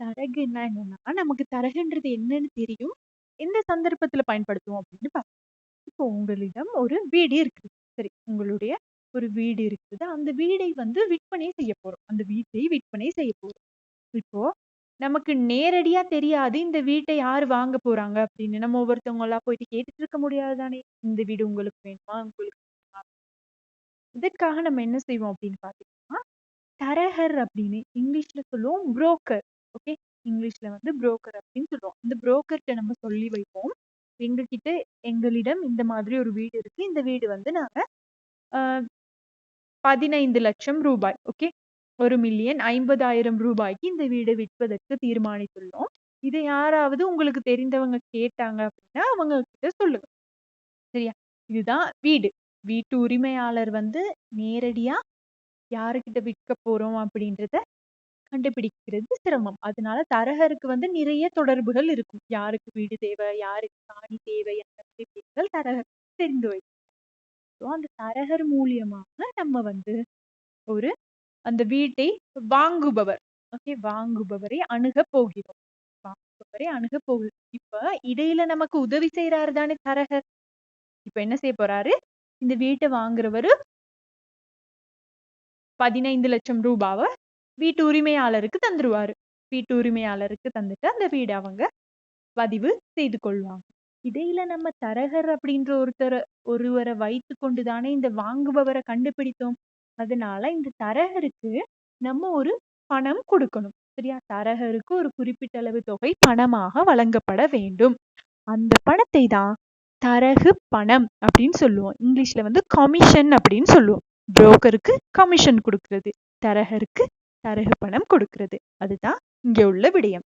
தரகுன்னா என்னன்னா, நமக்கு தரகுன்றது என்னன்னு தெரியும். எந்த சந்தர்ப்பத்துல பயன்படுத்துவோம் அப்படின்னு பார்ப்போம். இப்போ உங்களிடம் ஒரு வீடு இருக்குது. சரி, உங்களுடைய ஒரு வீடு இருக்குது. அந்த வீடை வந்து விற்பனை செய்ய போறோம். அந்த வீட்டை விற்பனை செய்ய போறோம். இப்போ நமக்கு நேரடியா தெரியாது இந்த வீட்டை யாரு வாங்க போறாங்க அப்படின்னு. நம்ம ஒவ்வொருத்தவங்களா போயிட்டு கேட்டுட்டு இருக்க முடியாது தானே! இந்த வீடு உங்களுக்கு வேணுமா? உங்களுக்கு வேணுமா? இதற்காக நம்ம என்ன செய்வோம் அப்படின்னு பார்த்தீங்கன்னா, தரகர் அப்படின்னு இங்கிலீஷ்ல சொல்லுவோம் புரோக்கர். ஓகே. இங்கிலீஷ்ல வந்து புரோக்கர் அப்படின்னு சொல்லுவோம். இந்த புரோக்கர்ட்ட நம்ம சொல்லி வைப்போம். எங்ககிட்ட எங்களிடம் இந்த மாதிரி ஒரு வீடு இருக்கு. இந்த வீடு வந்து நாங்க பதினைந்து லட்சம் ரூபாய். ஓகே. 1,50,000 ரூபாய்க்கு இந்த வீடை விற்பதற்கு தீர்மானித்துள்ளோம். இதை யாராவது உங்களுக்கு தெரிந்தவங்க கேட்டாங்க அப்படின்னா, அவங்க கிட்ட சொல்லுங்க. சரியா? இதுதான் வீடு. வீட்டு உரிமையாளர் வந்து நேரடியா யாருகிட்ட விற்க போறோம் அப்படின்றத கண்டுபிடிக்கிறது சிரமம். அதனால தரகருக்கு வந்து நிறைய தொடர்புகள் இருக்கும். யாருக்கு வீடு தேவை? யாருக்கு காணி தேவை? அந்த மாதிரி விஷயங்கள் தரகருக்கு தெரிந்து வைக்கும். அந்த தரகர் மூலியமாக நம்ம வந்து ஒரு அந்த வீட்டை வாங்குபவர் ஓகே வாங்குபவரை அணுக போகிறோம். வாங்குபவரை அணுக போகிறோம். இப்ப இடையில நமக்கு உதவி செய்றாரு தானே தரகர். இப்ப என்ன செய்ய போறாரு? இந்த வீட்டை வாங்குறவரு 15,00,000 ரூபாவ வீட்டு உரிமையாளருக்கு தந்துருவாரு. வீட்டு உரிமையாளருக்கு தந்துட்டு அந்த வீடு அவங்க பதிவு செய்து கொள்வாங்க. இடையில நம்ம தரகர் அப்படின்ற ஒருத்தர ஒருவரை வைத்து தானே இந்த வாங்குபவரை கண்டுபிடித்தோம். அதனால இந்த தரகருக்கு நம்ம ஒரு பணம் கொடுக்கணும் சரியா? தரகருக்கு ஒரு குறிப்பிட்ட அளவு தொகை பணமாக வழங்கப்பட வேண்டும். அந்த பணத்தை தான் தரகு பணம் அப்படின்னு சொல்லுவோம். இங்கிலீஷ்ல வந்து கமிஷன் அப்படின்னு சொல்லுவோம். புரோக்கருக்கு கமிஷன் கொடுக்கறது தரகருக்கு தரகு பணம் கொடுக்கிறது. அதுதான் இங்க உள்ள விடயம்.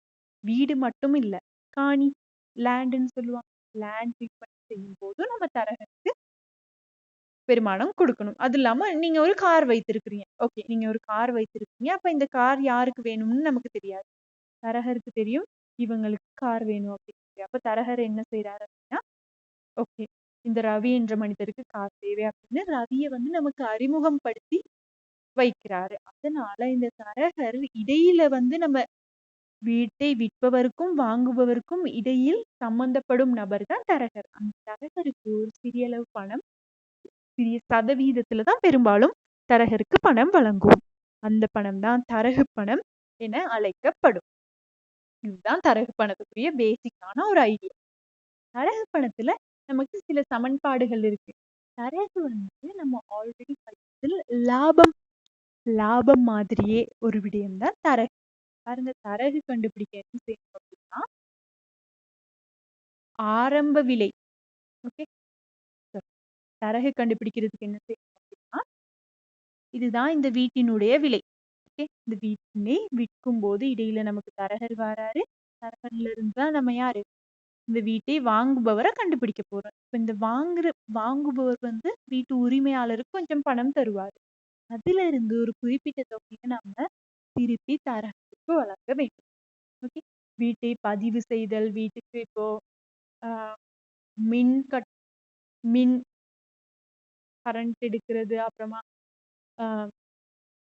வீடு மட்டும் இல்ல. காணி லேண்டுன்னு சொல்லுவாங்க. லேண்ட் விற்பனை செய்யும்போது நம்ம தரகருக்கு பெருமானம் கொடுக்கணும் அது இல்லாம நீங்க ஒரு கார் வைத்திருக்கிறீங்க. ஓகே. நீங்க ஒரு கார் வைத்திருக்கீங்க. அப்ப இந்த கார் யாருக்கு வேணும்னு நமக்கு தெரியாது. தரகருக்கு தெரியும். இவங்களுக்கு கார் வேணும் அப்படின்னு. அப்ப தரகர் என்ன செய்யறாரு அப்படின்னா, ஓகே. இந்த ரவி என்ற மனிதருக்கு கார் தேவை அப்படின்னு ரவியை வந்து நமக்கு அறிமுகம் படுத்தி வைக்கிறாரு. அதனால இந்த தரகர் இடையில வந்து நம்ம வீட்டை விற்பவருக்கும், வாங்குபவருக்கும் இடையில் சம்பந்தப்படும் நபர் தான் தரகர். அந்த தரகருக்கு ஒரு சிறிய அளவு பணம் சிறிய சதவீதத்துல தான் பெரும்பாலும் தரகருக்கு பணம் வழங்குவோம். அந்த பணம் தான் தரகு பணம் என அழைக்கப்படும். இதுதான் தரகு பணத்துக்குரிய பேசிக்கான ஒரு ஐடியா. தரகு பணத்துல நமக்கு சில சமன்பாடுகள் இருக்கு. தரகு வந்து நம்ம ஆல்ரெடி படிச்சதுல லாபம் லாபம் மாதிரியே ஒரு விடயம் தான் தரகு. பாருங்க தரகு கண்டுபிடிக்க என்ன செய்யணும் அப்படின்னா ஆரம்ப விலை ஓகே தரகு கண்டுபிடிக்கிறதுக்கு என்ன செய்யணும் அப்படின்னா இதுதான் இந்த வீட்டினுடைய விலை ஓகே இந்த வீட்டினை விற்கும் போது இடையில நமக்கு தரகர் வராரு. தரகர்ல இருந்து தான் நம்ம யாரு? இந்த வீட்டை வாங்குபவரை கண்டுபிடிக்க போறோம். இப்ப இந்த வாங்குற வாங்குபவர் வந்து வீட்டு உரிமையாளருக்கு கொஞ்சம் பணம் தருவாரு. அதுல இருந்து ஒரு குறிப்பிட்ட தொகையை நம்ம திருப்பி தரகருக்கு வழங்க வேண்டும். okay வீட்டை பதிவு செய்தல் வீட்டுக்கு இப்போ ஆஹ் மின் கட் மின் கரண்ட் எடுக்கிறது அப்புறமா ஆஹ்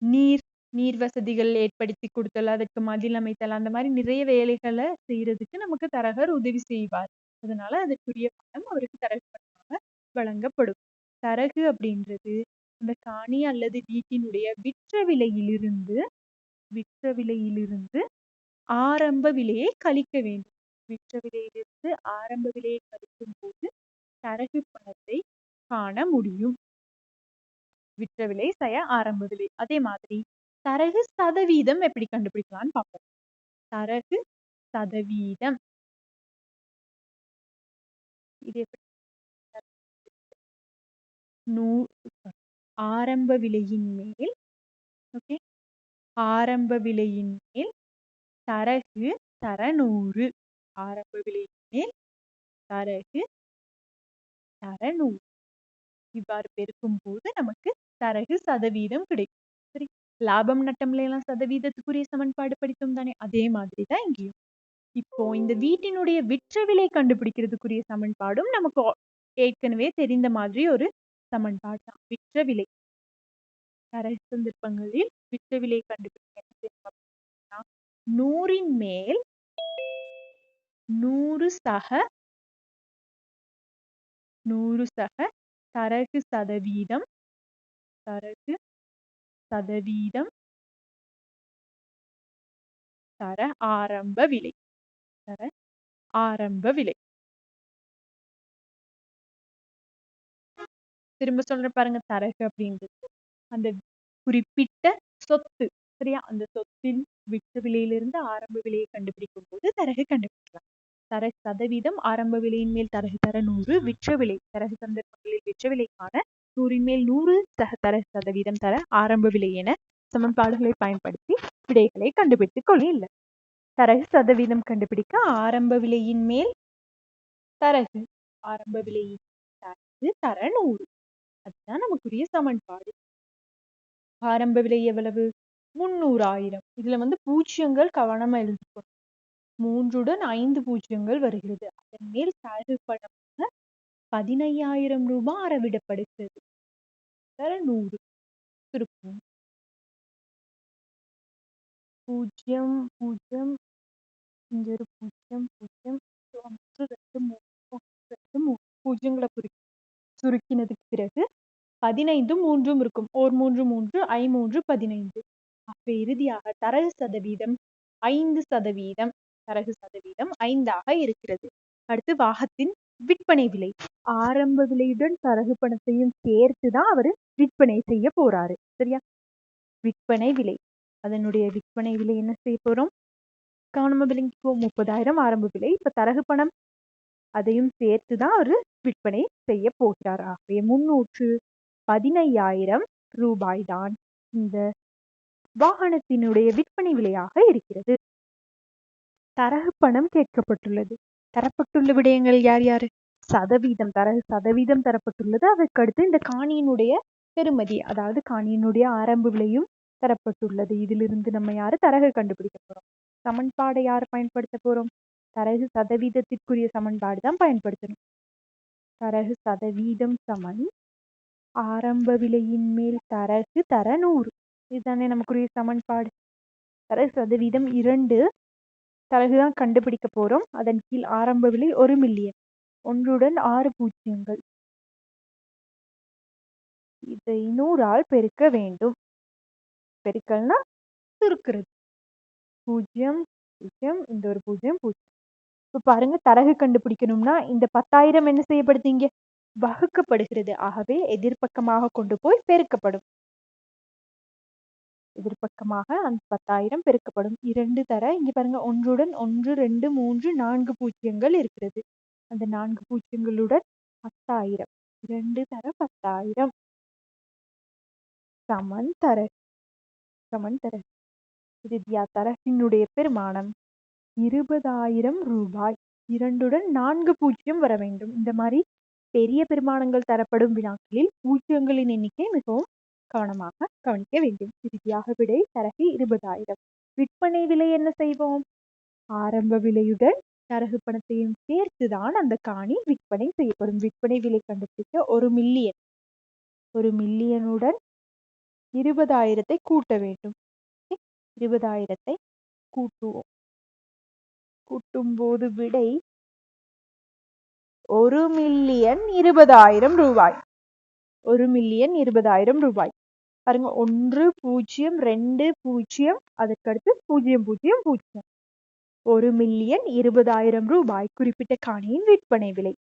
நீர் நீர் வசதிகள் ஏற்படுத்தி கொடுத்தல் அதற்கு மதில் அமைத்தல் அந்த மாதிரி நிறைய வேலைகளை செய்யறதுக்கு நமக்கு தரகர் உதவி செய்வார். அதனால அதற்குரிய பணம் அவருக்கு தரகு பணமாக வழங்கப்படும். தரகு அப்படின்றது அந்த காணி அல்லது வீட்டினுடைய விற்ற விலையிலிருந்து விற்ற விலையிலிருந்து ஆரம்ப விலையை கழிக்க வேண்டும். விற்ற விலையிலிருந்து ஆரம்ப விலையை கழிக்கும் போது தரகு பணத்தை காண முடியும். விற்ற விலை சய ஆரம்ப விலை. அதே மாதிரி தரகு சதவீதம் எப்படி கண்டுபிடிக்கலாம்னு பார்ப்போம். தரகு சதவீதம். இது எப்படி? நூ ஆரம்ப விலையின் மேல் ஓகே ஆரம்ப விலையின் மேல் தரகு தரநூறு ஆரம்ப விலையின் மேல் தரகு தரநூறு இவ்வாறு பெருக்கும் போது நமக்கு தரகு சதவீதம் கிடைக்கும். சரி லாபம் நட்டம்ல எல்லாம் சதவீதத்துக்குரிய சமன்பாடு படித்தோம் தானே? அதே மாதிரி தான் இங்கேயும். இப்போ இந்த வீட்டினுடைய விற்ற விலை கண்டுபிடிக்கிறதுக்குரிய சமன்பாடும் நமக்கு ஏற்கனவே தெரிந்த மாதிரி ஒரு சமன்பாட்டாம் விற்ற விலை தர சந்தர்ப்பங்களில் விற்ற விலை கண்டுபிடிக்க நூறின் மேல் நூறு சக நூறு சக தரகு சதவீதம் தரகு சதவீதம் தர ஆரம்ப விலை தர ஆரம்ப விலை. திரும்ப சொல்ற பாருங்க தரகு அப்படின்றது. அந்த குறிப்பிட்ட சொத்து சரியா? அந்த சொத்தின் விற்ற விலையிலிருந்து ஆரம்ப விலையை கண்டுபிடிக்கும் போது தரகு கண்டுபிடிக்கலாம். தர சதவீதம் ஆரம்ப விலையின் மேல் தரகு தர நூறு விற்ற விலை தரகு சந்தர்ப்பங்களில் விற்ற விலைக்கான நூறின் மேல் நூறு தர சதவீதம் தர ஆரம்ப விலை என சமன்பாடுகளை பயன்படுத்தி விடைகளை கண்டுபிடித்துக் கொள்ள தரகு சதவீதம் கண்டுபிடிக்க ஆரம்ப விலையின் மேல் தரகு ஆரம்ப விலையின் தரகு தர நூறு. அதுதான் நமக்குரிய சமன்பாடு. ஆரம்ப விலை எவ்வளவு? முன்னூறாயிரம். இதுல வந்து பூஜ்ஜியங்கள் கவனமா எழுதிக்கணும் மூன்றுடன் ஐந்து பூஜ்ஜியங்கள் வருகிறது. அதன் மேல் தரகு பணமாக பதினையாயிரம் ரூபாய் அறவிடப்படுகிறது. நூறு. சுருக்கம் பூஜ்ஜியம் பூஜ்ஜியம் இங்க ஒரு பூஜ்ஜியம் பூஜ்ஜியம் ஒன்று ரெண்டு மூணு ஒன்று ரெண்டு மூணு பூஜ்ஜியங்களை குறி சுருக்கினதுக்கு பிறகு பதினைந்தும் மூன்றும் இருக்கும். ஓர் மூன்று மூன்று ஐ மூன்று பதினைந்து. அப்ப இறுதியாக தரகு சதவீதம் ஐந்து சதவீதம் தரகு சதவீதம் ஐந்தாக இருக்கிறது. அடுத்து வாகத்தின் விற்பனை விலை. ஆரம்ப விலையுடன் தரகு பணத்தையும் சேர்த்துதான் அவரு விற்பனை செய்ய போறாரு. சரியா? விற்பனை விலை. அதனுடைய விற்பனை விலை என்ன செய்ய போறோம்? கவனமா விளங்கிக்கோ முப்பதாயிரம் ஆரம்ப விலை. இப்ப தரகு பணம் அதையும் சேர்த்துதான் அவரு விற்பனை செய்ய போகிறார். ஆகவே முன்னூற்று பதினையாயிரம் ரூபாய் தான் இந்த வாகனத்தினுடைய விற்பனை விலையாக இருக்கிறது. தரகு பணம் கேட்கப்பட்டுள்ளது. தரப்பட்டுள்ள விடயங்கள் யார் யாரு? சதவீதம் தரகு சதவீதம் தரப்பட்டுள்ளது. அதற்கடுத்து இந்த காணியினுடைய பெறுமதி அதாவது காணியினுடைய ஆரம்ப விலையும் தரப்பட்டுள்ளது. இதிலிருந்து நம்ம யாரு தரகு கண்டுபிடிக்க போறோம்? சமன்பாடை யார் பயன்படுத்த போறோம்? தரகு சதவீதத்திற்குரிய சமன்பாடு தான் பயன்படுத்தணும். தரகு சதவீதம் சமன் ஆரம்ப விலையின் மேல் தரகு தர நூறு இதுதானே நமக்குரிய சமன்பாடு. தரகு சதவீதம் இரண்டு. தரகுதான் கண்டுபிடிக்க போறோம். அதன் கீழ் ஆரம்ப விலை ஒரு மில்லியன். ஒன்றுடன் ஆறு பூஜ்ஜியங்கள். இதை நூறால் பெருக்க வேண்டும். பெருக்கல்னா சுருக்கிறது. பூஜ்ஜியம் பூஜ்ஜியம் இந்த ஒரு பூஜ்ஜியம் பூஜ்ஜியம். இப்ப பாருங்க தரகு கண்டுபிடிக்கணும்னா இந்த பத்தாயிரம் என்ன செய்யப்படுத்தீங்க வகுக்கப்படுகிறது. ஆகவே எதிர்பக்கமாக கொண்டு போய் பெருக்கப்படும். எதிர்பக்கமாக அந்த பத்தாயிரம் பெருக்கப்படும். இரண்டு தர இங்க பாருங்க ஒன்றுடன் ஒன்று ரெண்டு மூன்று நான்கு பூஜ்ஜியங்கள் இருக்கிறது. அந்த நான்கு பூஜ்ஜியங்களுடன் பத்தாயிரம். இரண்டு தர பத்தாயிரம். சமன் தர சமன் தர. வித்யா தரகினுடைய பெருமானம் இருபதாயிரம் ரூபாய். இரண்டுடன் நான்கு பூஜ்ஜியம் வர வேண்டும். இந்த மாதிரி பெரிய பெருமானங்கள் தரப்படும் வினாக்களில் பூஜ்ஜியங்களின் எண்ணிக்கை மிகவும் கவனமாக கவனிக்க வேண்டும். இறுதியாக விடை தரகு இருபதாயிரம். விற்பனை விலை என்ன செய்வோம்? ஆரம்ப விலையுடன் தரகு பணத்தையும் சேர்த்துதான் அந்த காணி விற்பனை செய்யப்படும். விற்பனை விலை கண்டுபிடிக்க ஒரு மில்லியன். ஒரு மில்லியனுடன் இருபதாயிரத்தை கூட்ட வேண்டும். இருபதாயிரத்தை கூட்டுவோம். கூட்டும் போது விடை ஒரு மில்லியன் இருபதாயிரம் ரூபாய். ஒரு மில்லியன் இருபதாயிரம் ரூபாய். பாருங்க ஒன்று பூஜ்ஜியம் ரெண்டு பூஜ்ஜியம் அதற்கடுத்து பூஜ்ஜியம் பூஜ்ஜியம் பூஜ்ஜியம். ஒரு மில்லியன் இருபதாயிரம் ரூபாய். குறிப்பிட்ட காணியின் விற்பனை விலை.